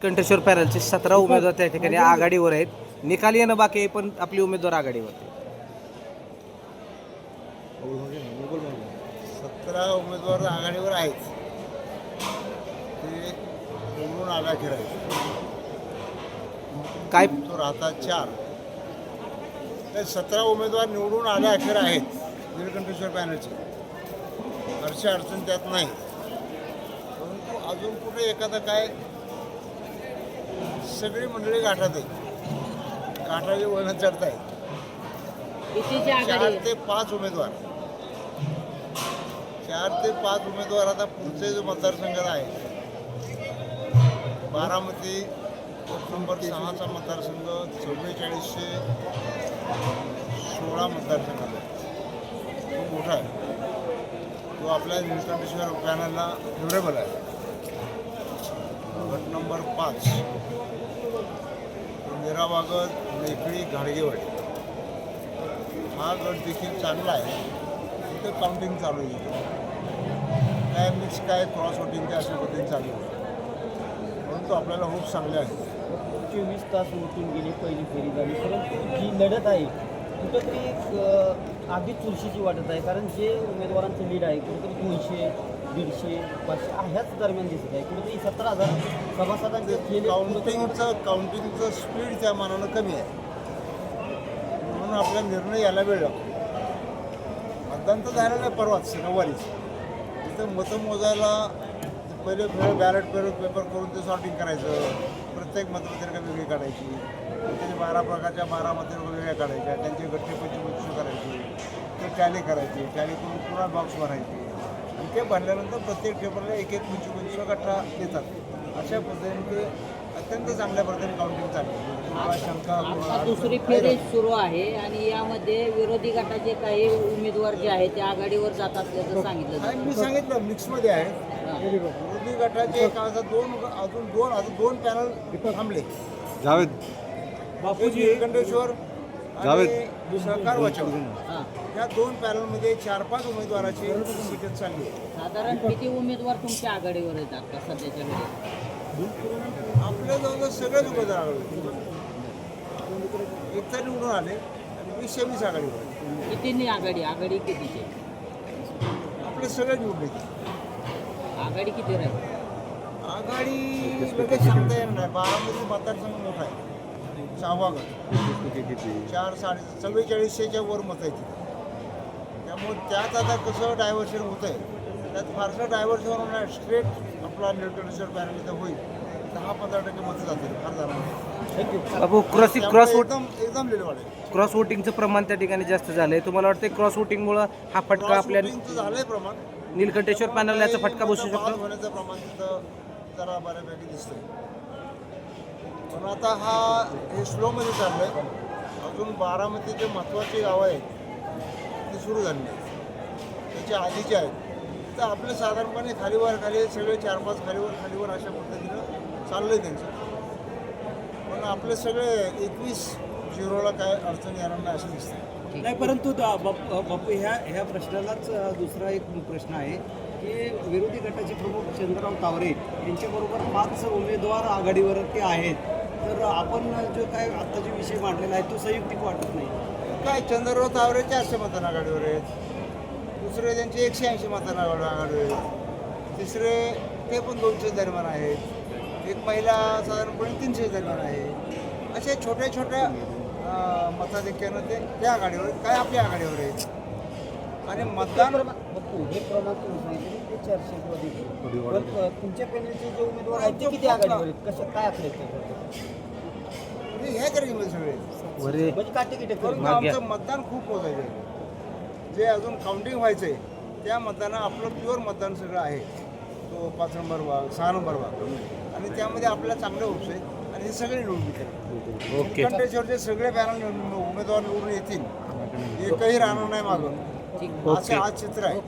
कंठेश्वर पॅनलचे सतरा उमेदवार त्या ठिकाणी आघाडीवर आहेत निकाल येणं बाकी आहे पण आपली उमेदवार आघाडीवर आहेत. सतरा उमेदवार आघाडीवर आहेत ते निवडून आघाडीवर आहेत काय? तो राहतात चार. ते सतरा उमेदवार निवडून आले अखेर आहेत निळकंठेश्वर पॅनलचे हरशी अडचण त्यात नाही. परंतु अजून कुठे एखादं काय? सगळी मंडळी गाठात आहे गाठाची वळण चढत आहेत चार आहे? ते पाच उमेदवार. चार ते पाच उमेदवार आता पुढचे जो मतदारसंघ आहे बारामती नंबर सहाचा मतदारसंघ चव्वेचाळीसशे सोळा मतदारसंघात आहे. तो मोठा आहे. तो आपल्या निळकंठेश्वर पॅनलला फेवरेबल आहे. गट नंबर पाच. निरावागत लेखळी घाडगेवाडी हा गट देखील चांगला आहे. तिथं काउंटिंग चालू आहे इथे. काय मिक्स काय क्रॉस वोटिंग काय अशा पद्धतीने चालू आहे. परंतु आपल्याला खूप चांगले आहे चोवीस तास उठून गेली पहिली फेरी झाली. परंतु जी लढत आहे कुठंतरी अगदी चुरशीची वाटत आहे. कारण जे उमेदवारांचं लीड आहे कुठेतरी दोनशे दीडशे पाचशे ह्याच दरम्यान दिसत आहे. कुठेतरी सतरा हजार सभासदांचे काउंटिंगचं काउंटिंगचं स्पीड त्या मानानं कमी आहे. म्हणून आपला निर्णय यायला वेळ लागतो. मतदान झालेला नाही आहे परवाच रविवारीच तिथं मतं मोजायला पहिले बॅलेट पेपर पेपर करून ते सॉर्टिंग करायचं. प्रत्येक मतपत्रिका वेगळी काढायची. त्याचे बारा प्रकारच्या बारा मतपत्रिका वेगळ्या काढायच्या. त्यांचे गठ्ठे पंचवीस करायचे. ते टॅली करायचे. टॅली करून पुन्हा बॉक्स भरायचे. आणि ते भरल्यानंतर प्रत्येक पेपरला एक एक पंचवीस पंचवीस गठ्ठा देतात. अशा पद्धतीने ते अत्यंत चांगल्या पद्धतीने काउंटिंग कोणाला दुसरी फेरी सुरू आहे आणि यामध्ये विरोधी गटाचे काही उमेदवार जे आहेत ते आघाडीवर जात असल्याचं सांगितलं नाही, जातं मी सांगितलं मिक्समध्ये आहे. विरोधी गटाचे दोन अजून दोन अजून दोन पॅनल थांबले. जावेद. बापूजी खंडेश्वर आणि सहकार वाचव हां. या दोन पॅनलमध्ये चार पाच उमेदवाराची सीट चालली आहे. साधारण किती उमेदवार तुमच्या आघाडीवर आहेत आता सध्याच्या वेळेस आपल्या जवळ सगळेच उमेदवार आघाडीवर एक तर निवडून आले आणि वीस आघाडीवर आहे. कितींनी आघाडी? आघाडी कितीची? आपले सगळे निवडले आघाडी किती राहील? आघाडी लगेच सांगता येणार नाही. बारामती मतदारसंघ मोठा आहे. सहावा चार साडे चव्वेचाळीसशेच्या वर मत आहे तिथे. त्यामुळे त्यात आता कसं डायव्हर्शन होत आहे त्यात फारसं डायव्हर्शन होणार नाही. स्ट्रेट आपला निळकंठेश्वर पॅनल इथं होईल. दहा पंधरा टक्के मतं जातील फार जाणार बाबू क्रॉस क्रॉस वोट एकदम एकदम क्रॉस वोटिंगचं प्रमाण त्या ठिकाणी जास्त झालंय. तुम्हाला वाटतं क्रॉस वोटिंगमुळं हा फटका आपल्या क्रॉस झालंय प्रमाण. निलकंठेश्वर पॅनलला याचा फटका बसू बाद शकतो? होण्याचं प्रमाण तिथं जरा बऱ्यापैकी दिसतंय. पण आता हा हे स्लोमध्ये चाललंय. अजून बारामतीचे महत्त्वाची गावं आहेत ती सुरू झाली नाही त्याच्या आधीची आहेत. तर आपले साधारणपणे खालीवर खाली सगळे चार पाच खालीवर खालीवर अशा पद्धतीनं चाललंय त्यांचं. पण आपले सगळे एकवीस झिरोला काय अडचण येणार नाही असं दिसतं. नाही परंतु बाप- ह्या ह्या प्रश्नालाच दुसरा एक प्रश्न आहे की विरोधी गटाचे प्रमुख चंद्रराव तावरे यांच्याबरोबर पाच उमेदवार आघाडीवरती आहेत. तर आपण जो काय आत्ता जो विषय मांडलेला आहे तो संयुक्तिक वाटत नाही. काय चंद्रराव तावरे चारशे मतांना आघाडीवर आहेत? दुसरे त्यांचे एकशे ऐंशी मतांना आघाडीवर आहेत तिसरे ते पण दोनशे दरम्यान आहेत. एक महिला साधारणपणे तीनशे दरम्यान आहे. असे छोट्या छोट्या मताधिक्यानं ते त्या आघाडीवर आहेत. काय आपल्या आघाडीवर आहेत? आणि मतदान बघू हे प्रमाण तुम्ही सांगितलं ते चारशे किंवा दीडशे पण, अं, तुमच्या पॅनलचे जे उमेदवार आहेत ते किती आघाडीवर आहेत? कशा काय आकडे आहेत त्याच्यावर? हे तरी म्हणजे सगळे. म्हणजे काटे किटे. आमचं मतदान खूप मोजायचं आहे. जे अजून काउंटिंग व्हायचं आहे त्या मतदाना आपलं प्युअर मतदान सगळं आहे. तो पाच नंबर भाग सहा नंबर भाग आणि त्यामध्ये आपल्याला चांगले होप्स आहेत आणि हे सगळे येतील. ओके कंटेश्वरचे सगळे पॅनल उमेदवार निवडून येतील. एकही राहणार नाही मागं. ठीक. असं आज चित्र आहे.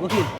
वकील